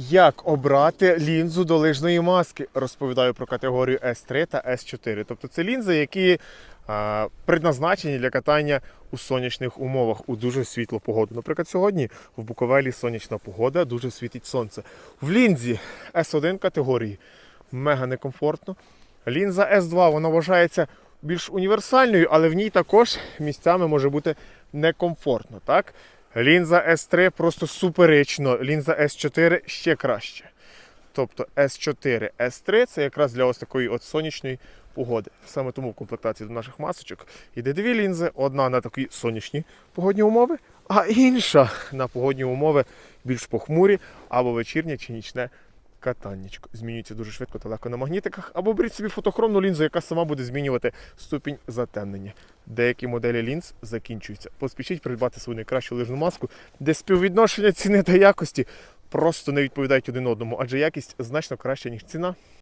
Як обрати лінзу до лижної маски? Розповідаю про категорію S3 та S4. Тобто це лінзи, які а, предназначені для катання у сонячних умовах у дуже світлу погоду. Наприклад, сьогодні в Буковелі сонячна погода, дуже світить сонце. В лінзі S1 категорії мега некомфортно. Лінза S2 вона вважається більш універсальною, але в ній також місцями може бути некомфортно. Так? Лінза S3 просто суперечно, лінза S4 ще краще. Тобто S4, S3 це якраз для ось такої от сонячної погоди. Саме тому в комплектації до наших масочок йде дві лінзи: одна на такі сонячні погодні умови, а інша на погодні умови більш похмурі або вечірнє чи нічне катаннячко. Змінюється дуже швидко та легко на магнітиках, або беріть собі фотохромну лінзу, яка сама буде змінювати ступінь затемнення. Деякі моделі лінз закінчуються. Поспішіть придбати свою найкращу лижну маску, де співвідношення ціни та якості просто не відповідають один одному, адже якість значно краща, ніж ціна.